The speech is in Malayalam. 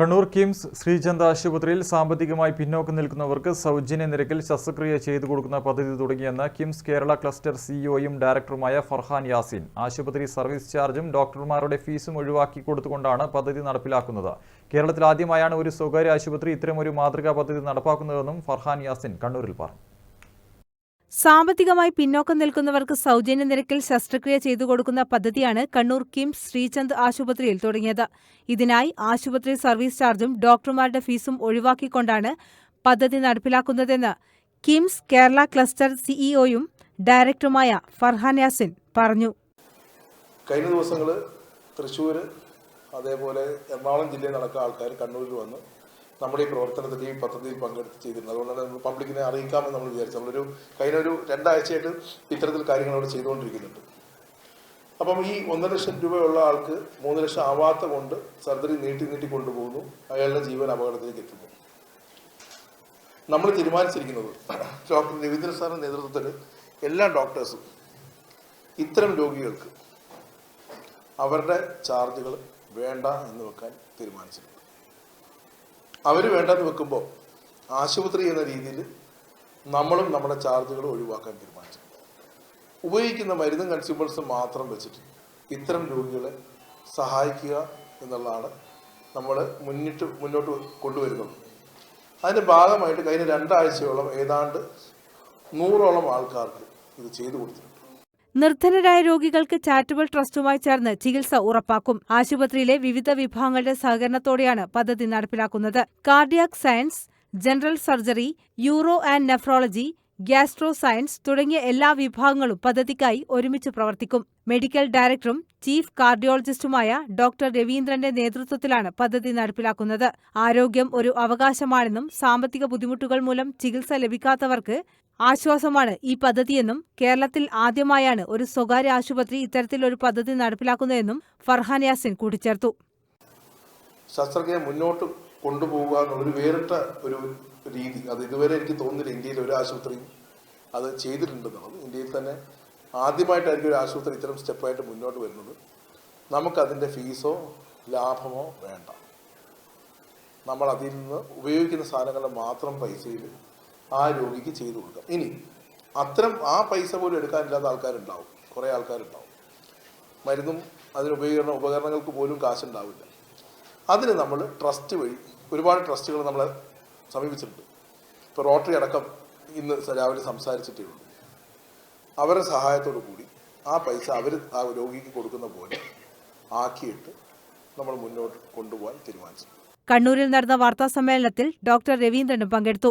കണ്ണൂർ കിംസ് ശ്രീചന്ദ് ആശുപത്രിയിൽ സാമ്പത്തികമായി പിന്നോക്കം നിൽക്കുന്നവർക്ക് സൗജന്യ നിരക്കിൽ ശസ്ത്രക്രിയ ചെയ്തു കൊടുക്കുന്ന പദ്ധതി തുടങ്ങിയെന്ന് കിംസ് കേരള ക്ലസ്റ്റർ സിഇഒയും ഡയറക്ടറുമായ ഫർഹാൻ യാസിൻ. ആശുപത്രി സർവീസ് ചാർജും ഡോക്ടർമാരുടെ ഫീസും ഒഴിവാക്കി കൊടുത്തുകൊണ്ടാണ് പദ്ധതി നടപ്പിലാക്കുന്നത്. കേരളത്തിൽ ആദ്യമായാണ് ഒരു സ്വകാര്യ ആശുപത്രി ഇത്തരമൊരു മാതൃകാ പദ്ധതി നടപ്പാക്കുന്നതെന്നും ഫർഹാൻ യാസിൻ കണ്ണൂരിൽ പറഞ്ഞു. സാമ്പത്തികമായി പിന്നോക്കം നിൽക്കുന്നവർക്ക് സൗജന്യ നിരക്കിൽ ശസ്ത്രക്രിയ ചെയ്തു കൊടുക്കുന്ന പദ്ധതിയാണ് കണ്ണൂർ കിംസ് ശ്രീചന്ദ് ആശുപത്രിയിൽ തുടങ്ങിയത്. ഇതിനായി ആശുപത്രി സർവീസ് ചാർജും ഡോക്ടർമാരുടെ ഫീസും ഒഴിവാക്കിക്കൊണ്ടാണ് പദ്ധതി നടപ്പിലാക്കുന്നതെന്ന് കിംസ് കേരള ക്ലസ്റ്റർ സിഇഒയും ഡയറക്ടറുമായ ഫർഹാൻ യാസിൻ പറഞ്ഞു. കഴിഞ്ഞ ദിവസങ്ങൾ തൃശ്ശൂർ അതേപോലെ എറണാകുളം ജില്ലയിൽ നടക്കുന്ന ആൾക്കാർ കണ്ണൂരിൽ വന്ന്. നമ്മുടെ ഈ പ്രവർത്തനത്തിൽ ഈ പദ്ധതിയിൽ പങ്കെടുത്ത് ചെയ്തിരുന്നത് അതുകൊണ്ട് തന്നെ പബ്ലിക്കിനെ അറിയിക്കാമെന്ന് നമ്മൾ വിചാരിച്ചു നമ്മളൊരു കഴിഞ്ഞ ഒരു രണ്ടാഴ്ചയായിട്ട് ഇത്തരത്തിൽ കാര്യങ്ങൾ അവിടെ ചെയ്തുകൊണ്ടിരിക്കുന്നുണ്ട്. അപ്പം ഈ ഒന്നര ലക്ഷം രൂപയുള്ള ആൾക്ക് മൂന്ന് ലക്ഷം ആവാത്ത കൊണ്ട് സർജറി നീട്ടി നീട്ടി കൊണ്ടുപോകുന്നു. അയാളുടെ ജീവൻ അപകടത്തിലേക്ക് എത്തുന്നു. നമ്മൾ തീരുമാനിച്ചിരിക്കുന്നത് ഡോക്ടർ രവീന്ദ്ര സാറിന്റെ നേതൃത്വത്തിൽ എല്ലാ ഡോക്ടേഴ്സും ഇത്തരം രോഗികൾക്ക് അവരുടെ ചാർജുകൾ വേണ്ട എന്ന് വെക്കാൻ തീരുമാനിച്ചിട്ടുണ്ട്. അവർ വേണ്ടെന്ന് വെക്കുമ്പോൾ ആശുപത്രി എന്ന രീതിയിൽ നമ്മളും നമ്മുടെ ചാർജുകൾ ഒഴിവാക്കാൻ തീരുമാനിച്ചു ഉപയോഗിക്കുന്ന മരുന്നും കൺസ്യൂമേഴ്സും മാത്രം വെച്ചിട്ട് ഇത്തരം രോഗികളെ സഹായിക്കുക എന്നുള്ളതാണ് നമ്മൾ മുന്നിട്ട് മുന്നോട്ട് കൊണ്ടുവരുന്നത്. അതിന്റെ ഭാഗമായിട്ട് കഴിഞ്ഞ രണ്ടാഴ്ചയോളം ഏതാണ്ട് നൂറോളം ആൾക്കാർക്ക് ഇത് ചെയ്തു കൊടുത്തിട്ടുണ്ട്. നിർധനരായ രോഗികൾക്ക് ചാരിറ്റബിൾ ട്രസ്റ്റുമായി ചേർന്ന് ചികിത്സ ഉറപ്പാക്കും. ആശുപത്രിയിലെ വിവിധ വിഭാഗങ്ങളുടെ സഹകരണത്തോടെയാണ് പദ്ധതി നടപ്പിലാക്കുന്നത്. Cardiac science general surgery uro and nephrology gastro science തുടങ്ങിയ എല്ലാ വിഭാഗങ്ങളും പദ്ധതിക്കായി ഒരുമിച്ച് പ്രവർത്തിക്കും. മെഡിക്കൽ ഡയറക്ടറും ചീഫ് കാർഡിയോളജിസ്റ്റുമായ ഡോക്ടർ രവീന്ദ്രന്റെ നേതൃത്വത്തിലാണ് പദ്ധതി നടപ്പിലാക്കുന്നത്. ആരോഗ്യം ഒരു അവകാശമാണെന്നും സാമ്പത്തിക ബുദ്ധിമുട്ടുകൾ മൂലം ചികിത്സ ലഭിക്കാത്തവർക്ക് ആശ്വാസമാണ് ഈ പദ്ധതിയെന്നും കേരളത്തിൽ ആദ്യമായാണ് ഒരു സ്വകാര്യ ആശുപത്രി ഇത്തരത്തിലൊരു പദ്ധതി നടപ്പിലാക്കുന്നതെന്നും ഫർഹാൻ യാസിൻ കൂട്ടിച്ചേർത്തു. ശസ്ത്രക്രിയ മുന്നോട്ട് കൊണ്ടുപോകുക ഒരു വേറിട്ട ഒരു രീതി. അത് ഇതുവരെ എനിക്ക് തോന്നുന്നില്ല ഇന്ത്യയിൽ ഒരു ആശുപത്രി അത് ചെയ്തിട്ടുണ്ടെന്നുള്ളത്. ഇന്ത്യയിൽ തന്നെ ആദ്യമായിട്ടായിരിക്കും ഒരു ആശുപത്രി ഇത്തരം സ്റ്റെപ്പായിട്ട് മുന്നോട്ട് വരുന്നത്. നമുക്കതിന്റെ ഫീസോ ലാഭമോ വേണ്ട. നമ്മൾ അതിൽ നിന്ന് ഉപയോഗിക്കുന്ന സാധനങ്ങളുടെ മാത്രം പൈസയിൽ ആ രോഗിക്ക് ചെയ്തു കൊടുക്കാം. ഇനി അത്തരം ആ പൈസ പോലും എടുക്കാനില്ലാത്ത ആൾക്കാരുണ്ടാവും. കുറേ ആൾക്കാരുണ്ടാവും. മരുന്നും അതിന് ഉപകരണ ഉപകരണങ്ങൾക്ക് പോലും കാശുണ്ടാവില്ല. അതിന് നമ്മൾ ട്രസ്റ്റ് വഴി ഒരുപാട് ട്രസ്റ്റുകൾ നമ്മളെ സമീപിച്ചിട്ടുണ്ട്. ഇപ്പോൾ റോട്ടറി അടക്കം ഇന്ന് രാവിലെ സംസാരിച്ചിട്ടേ ഉള്ളൂ. അവരുടെ സഹായത്തോടു കൂടി ആ പൈസ അവർ ആ രോഗിക്ക് കൊടുക്കുന്ന പോലെ ആക്കിയിട്ട് നമ്മൾ മുന്നോട്ട് കൊണ്ടുപോകാൻ തീരുമാനിച്ചു കണ്ണൂരിൽ നടന്ന വാർത്താ സമ്മേളനത്തിൽ ഡോക്ടർ രവീന്ദ്രനും പങ്കെടുത്തു.